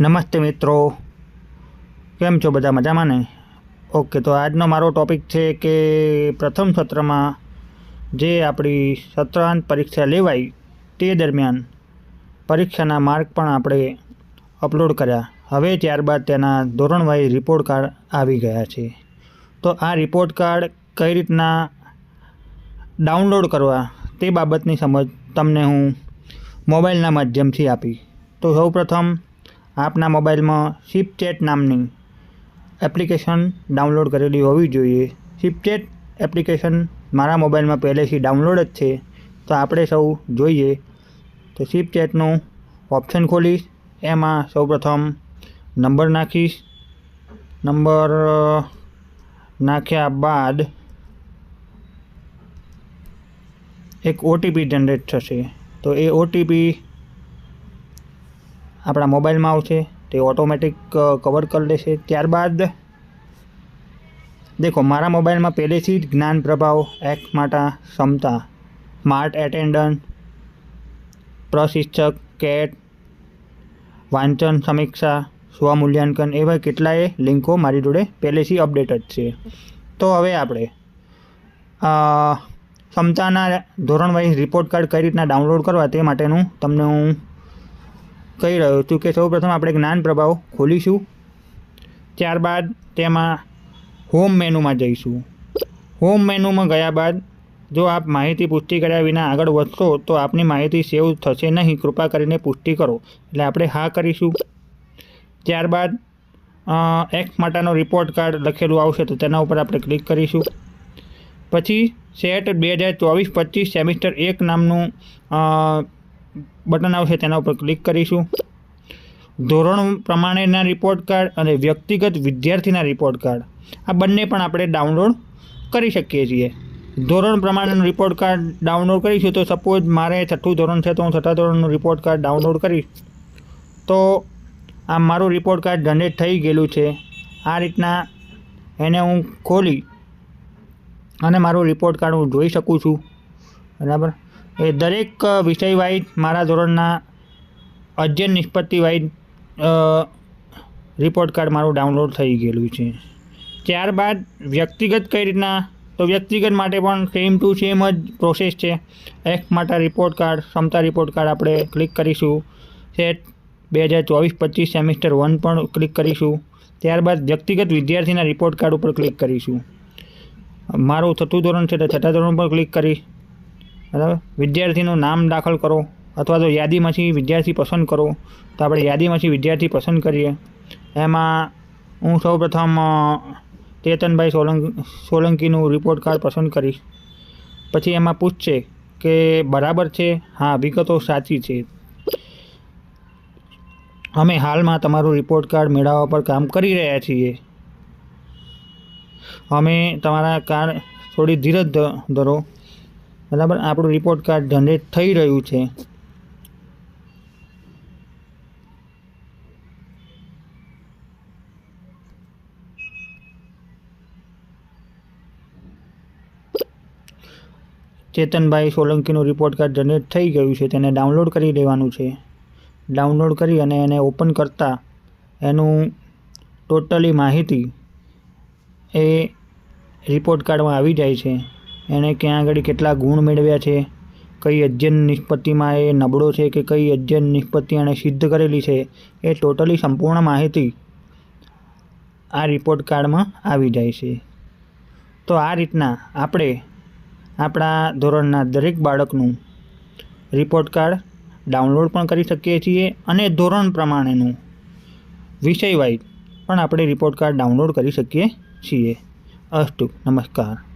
નમસ્તે મિત્રો. કેમ છો બધા મજામાં ને ઓકે, તો આજનો મારો ટોપિક છે કે પ્રથમ સત્રમાં જે આપણી સત્રાંત પરીક્ષા લેવાઈ તે દરમિયાન પરીક્ષાના માર્ક પણ આપણે અપલોડ કર્યા. હવે ત્યારબાદ તેના ધોરણવાહી રિપોર્ટ કાર્ડ આવી ગયા છે. તો આ રિપોર્ટ કાર્ડ કઈ રીતના ડાઉનલોડ કરવા તે બાબતની સમજ તમને હું મોબાઈલના માધ્યમથી આપી. તો સૌપ્રથમ આપના મોબાઈલમાં શિપચેટ નામની એપ્લિકેશન ડાઉનલોડ કરેલી હોવી જોઈએ. શિપચેટ એપ્લિકેશન મારા મોબાઈલમાં પહેલેથી ડાઉનલોડ જ છે. તો આપણે સૌ જોઈએ. તો શિપચેટનું ઓપ્શન ખોલીશ. એમાં સૌપ્રથમ નંબર નાખીશ. નંબર નાખ્યા બાદ એક ઓટીપી જનરેટ થશે. તો એ ઓટીપી આપણા મોબાઈલમાં આવશે, તે ઓટોમેટિક કવર કરી લેશે. ત્યારબાદ, દેખો, મારા મોબાઈલમાં પહેલેથી જ જ્ઞાન પ્રભાવ એક માટા ક્ષમતા સ્માર્ટ એટેન્ડન્ટ પ્રશિક્ષક કેટ વાંચન સમીક્ષા સ્વમૂલ્યાંકન એવા કેટલાય લિંકો મારી જોડે પહેલેથી અપડેટ જ છે. તો હવે આપણે ક્ષમતાના ધોરણ વાઇઝ રિપોર્ટ કાર્ડ કઈ રીતના ડાઉનલોડ કરવા તે માટેનું તમને હું કહી રહ્યો છું કે સૌપ્રથમ આપણે જ્ઞાન પ્રભાવ ખોલીશું. ત્યારબાદ તેમાં હોમ મેનુમાં જઈશું. હોમ મેનુમાં ગયા બાદ જો આપ માહિતી પુષ્ટિ કર્યા વિના આગળ વધશો તો આપની માહિતી સેવ થશે નહીં. કૃપા કરીને પુષ્ટિ કરો. એટલે આપણે હા કરીશું. ત્યારબાદ એક્સ માટેનો રિપોર્ટ કાર્ડ લખેલું આવશે તો તેના ઉપર આપણે ક્લિક કરીશું. પછી સેટ બે હજાર ચોવીસ પચીસ સેમિસ્ટર એક નામનું બટન આવશે તેના ઉપર ક્લિક કરીશું. ધોરણ પ્રમાણેના રિપોર્ટ કાર્ડ અને વ્યક્તિગત વિદ્યાર્થીના રિપોર્ટ કાર્ડ આ બંને પણ આપણે ડાઉનલોડ કરી શકીએ છીએ. ધોરણ પ્રમાણેનું રિપોર્ટ કાર્ડ ડાઉનલોડ કરીશું તો સપોઝ મારે છઠ્ઠું ધોરણ છે તો હું છઠ્ઠા ધોરણનું રિપોર્ટ કાર્ડ ડાઉનલોડ કરીશ. તો આ મારું રિપોર્ટ કાર્ડ જનરેટ થઈ ગયેલું છે. આ રીતના એને હું ખોલી અને મારું રિપોર્ટ કાર્ડ હું જોઈ શકું છું. બરાબર? એ દરેક વિષય મારા ધોરણના અધ્યયન નિષ્પત્તિ રિપોર્ટ કાર્ડ મારું ડાઉનલોડ થઈ ગયેલું છે. ત્યારબાદ વ્યક્તિગત કઈ રીતના, તો વ્યક્તિગત માટે પણ સેમ ટુ સેમ જ પ્રોસેસ છે. એક માટે રિપોર્ટ કાર્ડ ક્ષમતા રિપોર્ટ કાર્ડ આપણે ક્લિક કરીશું. સેટ બે હજાર ચોવીસ પચીસ સેમિસ્ટર વન પણ ક્લિક કરીશું. ત્યારબાદ વ્યક્તિગત વિદ્યાર્થીના રિપોર્ટ કાર્ડ ઉપર ક્લિક કરીશું. મારું છઠ્ઠું ધોરણ છે તો છઠ્ઠા ધોરણ પર ક્લિક કરી બરાબર? વિદ્યાર્થીનું નામ દાખલ કરો, અથવા તો યાદીમાંથી વિદ્યાર્થી પસંદ કરો, તો આપણે યાદીમાંથી વિદ્યાર્થી પસંદ કરીએ. એમાં હું સૌપ્રથમ પ્રથમ ચેતનભાઈ સોલંક, સોલંકીનું રિપોર્ટ કાર્ડ પસંદ કરીશ. પછી એમાં પૂછશે કે બરાબર છે? હા, વિગતો સાચી છે. અમે હાલમાં તમારું રિપોર્ટ કાર્ડ મેળવવા પર કામ કરી રહ્યા છીએ. અમે તમારા કાર્ડ થોડી ધીરજ ધરો. બરાબર? આપણું રિપોર્ટ કાર્ડ જનરેટ થઈ રહ્યું છે. ચેતનભાઈ સોલંકીનું રિપોર્ટ કાર્ડ જનરેટ થઈ ગયું છે. તેને ડાઉનલોડ કરી દેવાનું છે. ડાઉનલોડ કરી અને એને ઓપન કરતાં એનું ટોટલી માહિતી એ રિપોર્ટ કાર્ડમાં આવી જાય છે. એણે ક્યાં આગળ કેટલા ગુણ મેળવ્યા છે? કઈ અધ્યયન નિષ્પત્તિમાં એ નબળો છે કે કઈ અધ્યયન નિષ્પત્તિ એણે સિદ્ધ કરેલી છે? એ ટોટલી સંપૂર્ણ માહિતી આ રિપોર્ટ કાર્ડમાં આવી જાય છે. તો આ રીતના આપણે આપણા ધોરણના દરેક બાળકનું રિપોર્ટ કાર્ડ ડાઉનલોડ પણ કરી શકીએ છીએ અને ધોરણ પ્રમાણેનું વિષયવાઇઝ પણ આપણે રિપોર્ટ કાર્ડ ડાઉનલોડ કરી શકીએ છીએ. અસ્તુ નમસ્કાર.